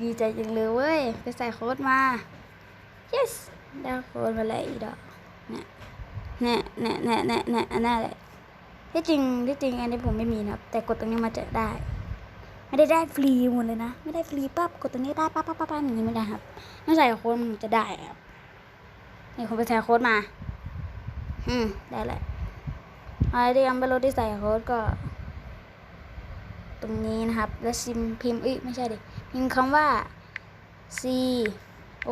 ดีใจจังเลยเว้ย ไปใส่โค้ดมา yes ได้โค้ดมาแล้วอีดอกเนี่ยเนี่ยเนี่ยเนี่ยเนี่ยเนี่ยอันนั้นแหละที่จริงที่จริงอันนี้ผมไม่มีนะครับแต่กดตรงนี้มาจะได้ ไม่ได้ได้ฟรีหมดเลยนะ ไม่ได้ฟรีปั๊บกดตรงนี้ได้ปั๊บปั๊บปั๊บอย่างนี้ไม่ได้ครับต้องใส่โค้ดมันจะได้ครับนี่ผมไปใส่โค้ดมา อืมได้แหละอะไรที่ยังไม่รู้ที่ใส่โค้ดก็ ตรงนี้นะครับ แล้วซิมพิมพ์อุ้ยไม่ใช่ดิ พิมพ์คำว่า C O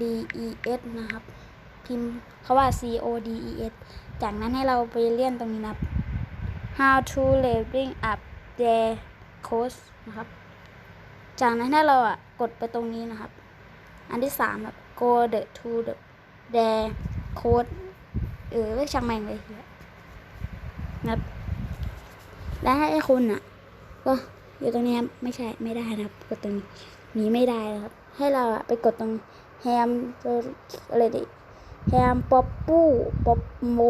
D E S นะครับ พิมพ์คำว่า C O D E S จากนั้นให้เราไปเลี่ยนตรงนี้นะครับ how to leveling up their codes นะครับ จากนั้นให้เราอะกดไปตรงนี้นะครับ อันที่สามแบบ go the to the their code เออเรียกช่างแม่งเลยนะครับ และให้คุณอะก็ อยู่ตรงนี้ครับไม่ใช่ไม่ได้นะครับ กดตรงนี้นี้ไม่ได้นะครับ ให้เราอะไปกดตรงแฮมอะไรดิแฮมป๊อปปู้ป๊อปโม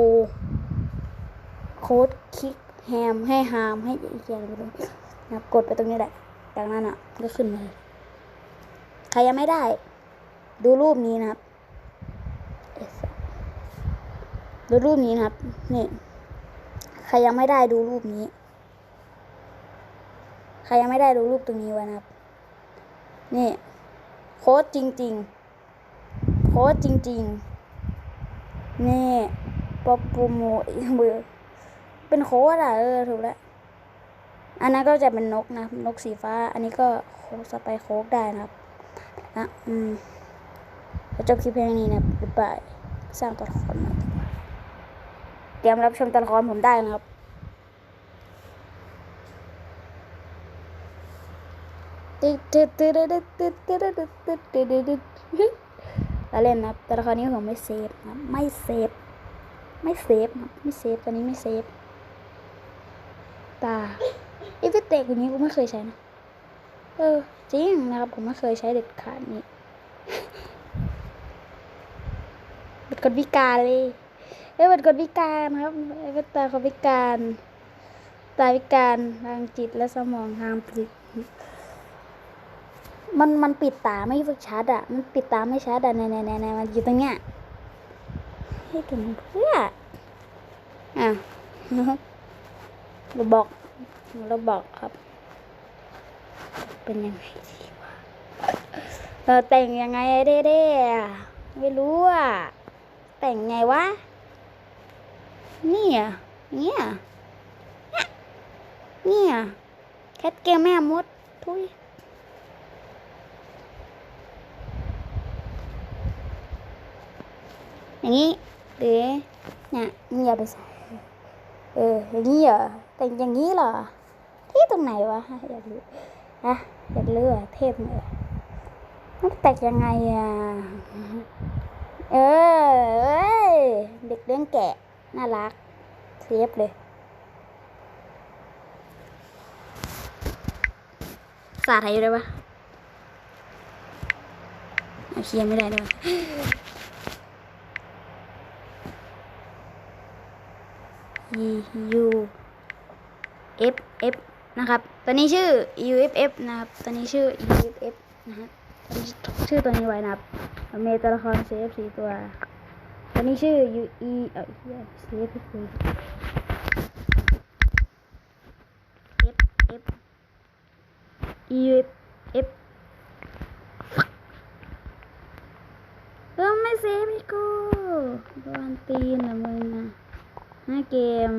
โค้ดคลิกแฮมให้ฮามให้อีกอย่างหนึงนะครับกดไปตรงนี้แหละจากนั้นอะก็ขึ้นมาเลยใครยังไม่ได้ ดูรูปนี้นะครับดูรูปนี้นะครับนี่ใครยังไม่ได้ดูรูปนี้ ใครยังไม่ได้ดูรูปตรงนี้ไว้นะครับ นี่ โค้ดจริง ๆ โค้ดจริง ๆ นี่ปอปูโมเบอเป็นโค้ดอะเออถูกแล้ว อันนั้นก็จะเป็นนกนะนกสีฟ้า อันนี้ก็โค้ดสไปโค้กได้นะครับนะอืมแล้วจบคลิปเพลงนี้นะบ๊ายบายสร้างตัวละครมาเตรียมรับชมตัวละครผมได้นะครับ ตึ๊ดตึ๊ดตึ๊ดตึ๊ดตึ๊ดตึ๊ดตึ๊ดตึ๊ดตึ๊ดตึ๊ดตึ๊ดตึ๊ดแล้วเล่นนะแต่ละครนี้ผมไม่เซฟนะไม่เซฟ ไม่เซฟนะไม่เซฟตอนนี้ไม่เซฟ ตาไอ้ฟิเตกคนนี้กูไม่เคยใช้นะ เออ จริงนะครับ ผมไม่เคยใช้เด็ดขาดนี้เป็นคนพิการเลยเอ้ยเป็นคนพิการครับไอ้เป็นตาคนพิการ ตาพิการทางจิตและสมองทางปิด มันมันปิดตาไม่ชัดอะ มันปิดตาไม่ชัดอะในในในในมันอยู่ตรงเนี้ยให้ถึงเพื่ออะเราบอกเราบอกครับ เป็นยังไงดีวะเราแต่งยังไงเด้เด้ไม่รู้อะ แต่งไงวะเนี่ยเนี่ยเนี่ยแคทเกมแม่มดทุย อย่างนี้หรือเนี่ยมึงอย่าไปใส่เอออย่างนี้เหรอแต่งอย่างนี้เหรอที่ตรงไหนวะอยากรู้ฮะอยากรู้อะเทพเลยมันแต่งยังไงอะเออเด็กเลี้ยงแกะน่ารักเซฟเลยภาษาไทยอยู่ได้ปะเอาเคียนไม่ได้ด้วย U F F นะครับ ตัวนี้ชื่อ U F F นะครับ ตัวนี้ชื่อ U F F นะฮะตัวนี้ชื่อตัวนี้ไว้นะครับเมตัวละคร C F สี่ตัว ตัวนี้ชื่อ U E เอ้ยเหี้ย C F สี่ F F E U F F เออไม่เซฟพี่กูโดนตีนนะมึงนะ หน้าเกม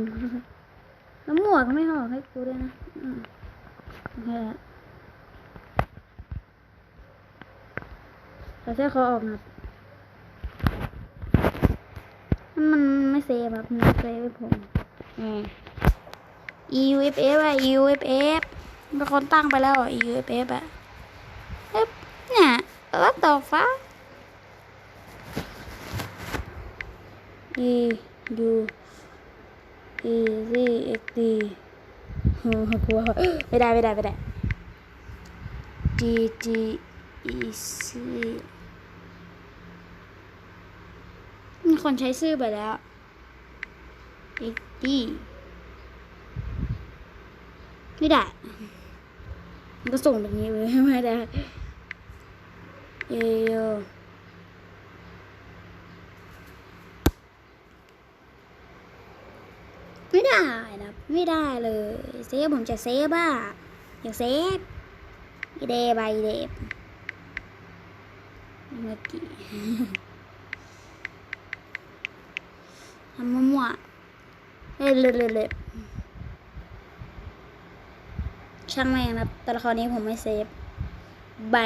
แล้วหมวกก็ไม่ออกให้กูด้วยนะโอเคละแต่ถ้าเขาออกนะมันไม่เซฟแบบมันเซฟให้ผมแหม EUFF อะ EUFF เป็นคนตั้งไปแล้วอะ EUFF อะเอ๊ะเนี่ยแล้วต่อฟ้า E U E Z X D โอ้โหกลัวไม่ได้ไม่ได้ไม่ได้ G G E C มีคนใช้ชื่อไปแล้ว X D ไม่ได้ มันก็ส่งแบบนี้เลยไม่ได้เยโย ไม่ได้นะไม่ได้เลยเซฟผมจะเซฟบ้าอยากเซฟอีเดบายเดบเมื่อกี้ทำมั่วๆเล่นเล่นช่างแม่งนะครับตัวละครนี้ผมไม่เซฟใบ